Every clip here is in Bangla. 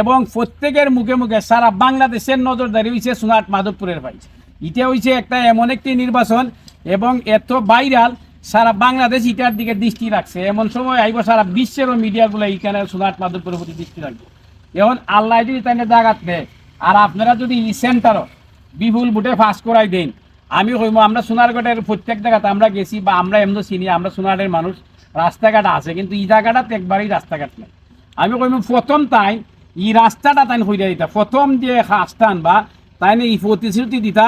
এবং প্রত্যেকের মুখে মুখে সারা বাংলাদেশের নজরদারি হয়েছে সোনাট মাধবপুরের ভাই এটা হয়েছে একটা এমন একটি নির্বাচন এবং এত ভাইরাল সারা বাংলাদেশ ইটার দিকে দৃষ্টি রাখছে। এমন সময় আইব সারা বিশ্বেরও মিডিয়াগুলো এইখানে সোনাট মাধবপুরের প্রতি দৃষ্টি রাখবে। এখন আল্লাহ যদি তাই জাগাত নেয় আর আপনারা যদি সেন্টারও বিপুল বুটে ফাঁস করাই দেন, আমি কইব, আমরা সোনারঘাটের প্রত্যেক জায়গাতে আমরা গেছি বা আমরা এমন চিনি, আমরা সোনারের মানুষ, রাস্তাঘাট আছে, কিন্তু এই জায়গাটাত একবারই রাস্তাঘাট নেই। আমি কইম প্রথম তাই ই রাস্তাটা তাই হইয়া দিতা। প্রথম যে স্থান বা তাই এই প্রতিশ্রুতি দিতা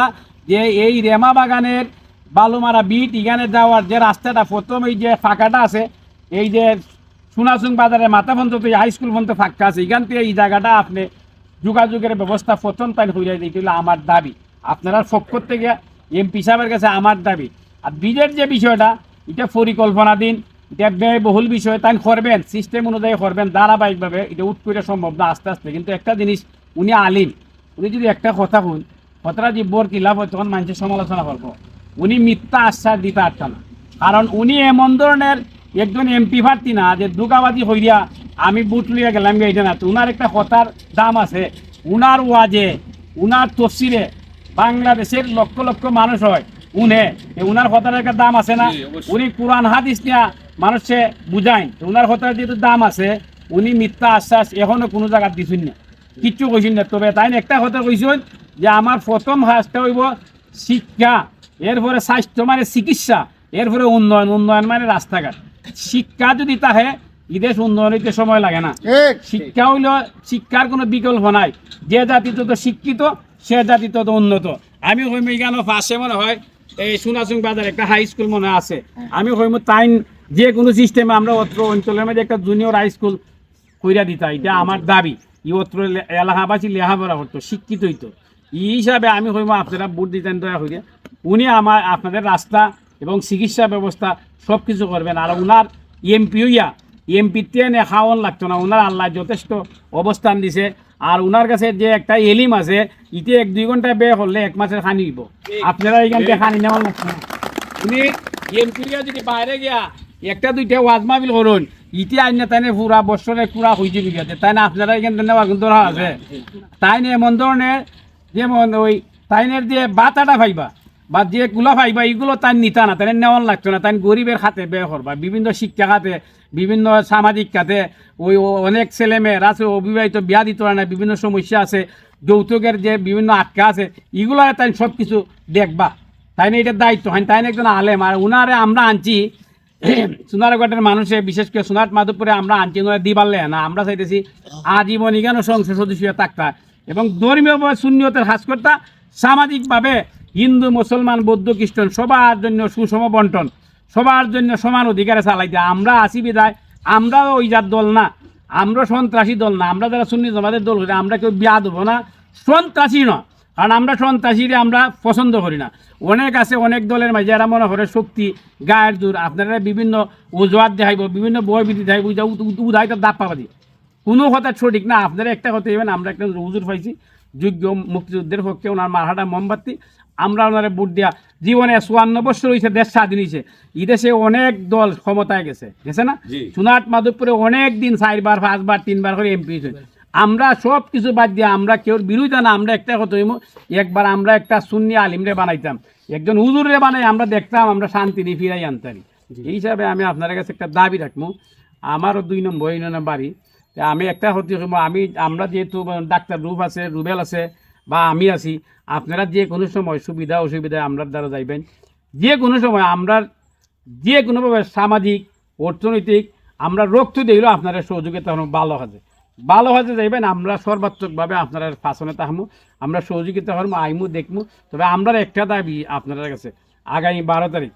যে এই রেমা বাগানের বালুমারা বিট ইগানে যাওয়ার যে রাস্তাটা, প্রথম এই যে ফাঁকাটা আছে, এই যে সোনাচুং বাজারে মাথা এই হাই স্কুল পর্যন্ত ফাঁকা আছে, এখান থেকে এই জায়গাটা আপনি যোগাযোগের ব্যবস্থা প্রথম তাই হইয়া দিতে হলো আমার দাবি। আপনারা পক্ষ থেকে এমপি সাহেবের কাছে আমার দাবি। আর বীজের যে বিষয়টা, এটা পরিকল্পনা দিন এটা ব্যয়বহুল বিষয় তাই করবেন সিস্টেম অনুযায়ী করবেন ধারাবাহিকভাবে এটা উঠ করে সম্ভব না আস্তে আস্তে। কিন্তু একটা জিনিস উনি আলিম উনি যদি একটা কথা শুন কথাটা যে বোর কিলাপ হয় তখন মানুষের সমালোচনা করব। উনি মিথ্যা আশ্বাস দিতে পারত না। কারণ উনি এমন ধরনের একজন এমপি প্রার্থী না যে দুগাবাজি হইয়া আমি বুট লিয়ে গেলাম এইটা না। তো উনার একটা কথার দাম আছে উনার ওয়াজে উনার তফসিরে বাংলাদেশের লক্ষ লক্ষ মানুষ হয় উনে উনার কথার একটা দাম আছে না। উনি কোরআন হাদিস নিয়া মানুষে বুঝাইন। তো উনার কথার যেহেতু দাম আছে উনি মিথ্যা আশ্বাস এখনও কোনো জায়গা দিছুন না। কিচ্ছু কইছেন না। তবে তাই একটা কথা কইছেন যে আমার প্রথম হাসটা হইব শিক্ষা এরপরে স্বাস্থ্য মানে চিকিৎসা এরপরে উন্নয়ন। উন্নয়ন মানে রাস্তাঘাট। শিক্ষা যদি তাহে ইদেশ উন্নয়ন হইতে সময় লাগে না। শিক্ষা হইল শিক্ষার কোনো বিকল্প নাই। যে জাতি তত শিক্ষিত সে জাতি তত উন্নত। আমি হইম এখানে পাশে মনে হয় এই সোনাচুং বাজার একটা হাই স্কুল মনে আছে। আমি হইম তাইন যে কোনো সিস্টেমে আমরা অত্র অঞ্চলের মধ্যে একটা জুনিয়র হাই স্কুল কইরা দিতা, এটা আমার দাবি। ই অত্র এলা- এলাকাবাসী লেখাপড়া করতো, শিক্ষিত হইতো। এই হিসাবে আমি হইম আপনারা ভোট দিতেন দয়া করিয়া উনি আমার, আপনাদের রাস্তা এবং চিকিৎসা ব্যবস্থা সব কিছু করবেন। আর উনার এমপি হইয়া এমপি টেনে খাওয়ান লাগতো না ওনার আল্লাহ যথেষ্ট অবস্থান দিছে। আর ওনার কাছে যে একটা এলিম আছে, ইতে এক দুই ঘণ্টা বে করলে এক মাসের খানি দিব আপনারা এখান থেকে খানি নেওয়ার লাগতো না। উনি এমপি যদি বাইরে গিয়া একটা দুইটা ওয়াজ মাহবিল করুন। ইতি আইনে তাইনে পুরা বছরে পুরা হয়েছে বিঘাতে। তাই না আপনারা এখান থেকে নেওয়ার কিন্তু আছে। তাই না এমন ধরনের যেমন ওই তাইনের যে বাতাটা ফাইবা বা যে গুলা ফাইবা এগুলো তাই নিতা না তাই নেওয়ার লাগতো না। তাই গরিবের খাতে ব্যয় করবা, বিভিন্ন শিক্ষা খাতে, বিভিন্ন সামাজিক খাতে, ওই অনেক ছেলে মেয়ের আছে, অবিবাহিত, বিয়া দিতে পারে না, বিভিন্ন সমস্যা আছে, যৌতুকের যে বিভিন্ন আটকা আছে, এগুলো তাই সব কিছু দেখবা। তাই না এটার দায়িত্ব, হয় তাই না একজন আলেম, আর উনারে আমরা আনছি সোনারঘাটের মানুষে, বিশেষ করে সোনার মাধবপুরে আমরা আনছি ওনারা দিবারলে না, আমরা চাইতেছি আজীবন ইগান সংসদ সদস্য থাকতা। এবং ধর্মীয় শূন্যতের হ্রাস করতা সামাজিকভাবে হিন্দু, মুসলমান, বৌদ্ধ, খ্রিস্টান, সবার জন্য সুষম বন্টন, সবার জন্য সমান অধিকারে চালাইতে। আমরা আসি বিদায় আমরা ওই যার দল না, আমরা সন্ত্রাসী দল না, আমরা যারা সুন্নি জমাদের দল আমরা কেউ বিয়া দেবো না, সন্ত্রাসী না কারণ আমরা সন্ত্রাসীরে আমরা পছন্দ করি না। অনেক আছে অনেক দলের মাঝে এরা মনে করে শক্তি গায়ের জোর আপনারা বিভিন্ন অজুহাত দেখাইব বিভিন্ন বই বিধি দেখাইব উদাহরিত দাপ পাবাদি কোনো কথা সঠিক না আপনারা একটা কথা দেবেন আমরা একটা হুজুর পাইছি যোগ্য মুক্তিযুদ্ধের পক্ষে ওনার মারহাটা মোমবাতি। আমরা ওনারা বুট দেওয়া জীবনে চুয়ান্ন বছর হয়েছে দেশ স্বাধীন হয়েছে এই দেশে অনেক দল ক্ষমতায় গেছে গেছে না? সোনাট মাধবপুরে অনেক দিন চারবার পাঁচবার তিনবার করে এমপি হয়েছে। আমরা সব কিছু বাদ দিয়ে আমরা কেউ বিরোধিতা না আমরা একটা কথা একবার আমরা একটা সুন্নি আলিমরে বানাইতাম। একজন হুজুরে বানাই আমরা দেখতাম আমরা শান্তি দিয়ে ফিরাই আনতাম। এই হিসাবে আমি আপনার কাছে একটা দাবি রাখব। আমারও দুই নম্বর ইউনিয়নের বাড়ি। আমি একটা হতে হইব আমি আমরা যেহেতু ডাক্তার রূপ আছে রুবেল আছে বা আমি আছি আপনারা যে কোনো সময় সুবিধা অসুবিধা আমরা দ্বারা যাইবেন। যে কোনো সময় আমরা যে কোনোভাবে সামাজিক অর্থনৈতিক আমরা রক্ত দিলেও আপনারা সহযোগিতা ভালো হবে। ভালো হতে যাইবেন, আমরা সর্বাত্মকভাবে আপনারা ফাঁসনে তাহমু, আমরা সহযোগিতা হরমু আইমু, দেখমু। তবে আমরা একটা দাবি আপনাদের কাছে, আগামী বারো তারিখ,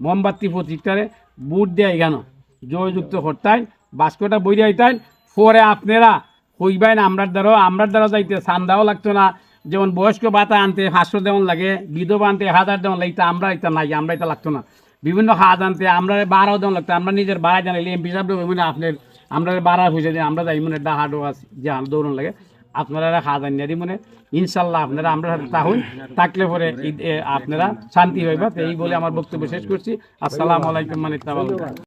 মোমবাতি প্রতীকটারে বুট দিয়ে কেন? জয়যুক্ত করতেন বাস্কটা বই দিতেন, পরে আপনারা কইবেন, আমরার দ্বারাও, আমরার দ্বারা যাইতে চান্দাও লাগতো না। যেমন বয়স্ক ভাতা আনতে পাঁচশো দেওয়ান লাগে, বিধবা আনতে হাজার দেওয়ান লাগতো আমরা এটা নাই আমরা এটা লাগতো না। বিভিন্ন হাত আনতে আমরা বাড়াও দেওয়ান লাগতো, আমরা নিজের বাড়াই জানাইলে, এমপি সাহেব আপনার আমরা বাড়া হয়েছে যে আমরা যাই মানে ডাহাডো আছে যে দৌড়ন লাগে, আপনারা হাত আনিয়ে মনে ইনশাল্লাহ আপনারা, আমরা তাহুন থাকলে পরে আপনারা শান্তি হইবা। এই বলে আমার বক্তব্য শেষ করছি। আসসালামু আলাইকুম মানে